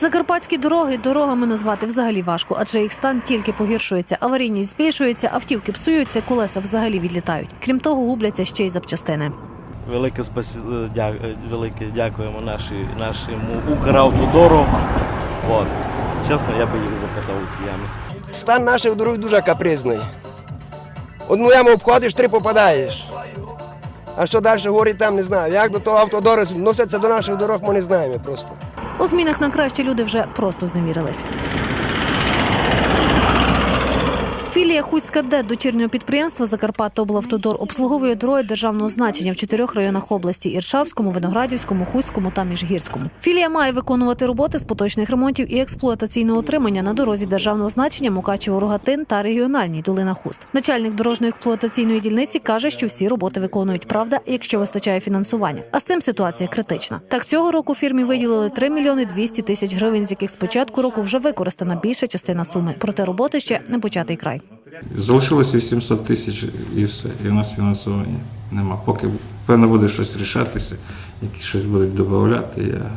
Закарпатські дороги дорогами назвати взагалі важко, адже їх стан тільки погіршується. Аварійність збільшується, автівки псуються, колеса взагалі відлітають. Крім того, губляться ще й запчастини. Велике спасі... дя... велике дякуємо наші... нашому Укравтодору. От. Чесно, я би їх закатав у ці ями. Стан наших дорог дуже капризний. Одну яму обходиш, три попадаєш. А що далі говорить там, не знаю. Як до того автодору відносяться до наших дорог, ми не знаємо просто. У змінах на краще люди вже просто зневірились. Філія Хуська Д дочірнього підприємства Закарпаття-Облавтодор обслуговує дороги державного значення в чотирьох районах області: Іршавському, Виноградівському, Хуському та Міжгірському. Філія має виконувати роботи з поточних ремонтів і експлуатаційного утримання на дорозі державного значення Мукачево-Рогатин та регіональній Долина Хуст. Начальник дорожньої експлуатаційної дільниці каже, що всі роботи виконують правда, якщо вистачає фінансування. А з цим ситуація критична. Так цього року фірмі виділили 3 мільйони 200 тисяч гривень, з яких з початку року вже використана більша частина суми. Проте роботи ще не початий край. Залишилось 800 тисяч і все. І у нас фінансування нема. Поки певно буде щось рішатися, якісь щось будуть додавати, я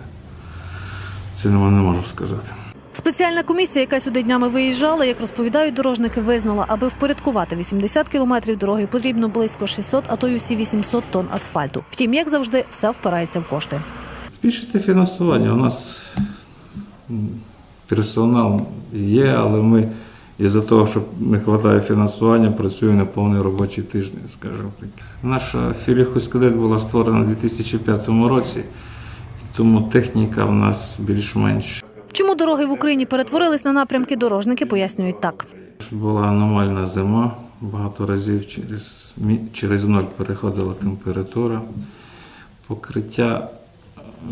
це не можу сказати. Спеціальна комісія, яка сюди днями виїжджала, як розповідають дорожники, визнала, аби впорядкувати 80 кілометрів дороги, потрібно близько 600, а то й усі 800 тонн асфальту. Втім, як завжди, все впирається в кошти. Збільшити фінансування. У нас персонал є, але ми із-за того, що не вистачає фінансування, працюємо на повний робочий тиждень, скажімо так. Наша філія «Хуськадет» була створена у 2005 році, тому техніка в нас більш-менш Чому дороги в Україні перетворились на напрямки дорожники, пояснюють так. Була аномальна зима, багато разів через, через ноль переходила температура. Покриття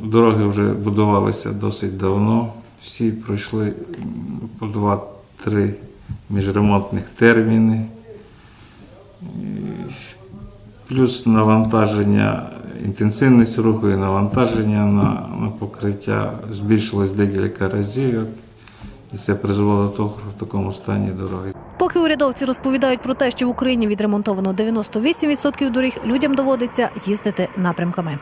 дороги вже будувалися досить давно. Всі пройшли по два-три міжремонтних терміни. Плюс навантаження, інтенсивність руху і навантаження на, на покриття збільшилось декілька разів. І це призвело до того, що в такому стані дороги. Поки урядовці розповідають про те, що в Україні відремонтовано 98% доріг, людям доводиться їздити напрямками.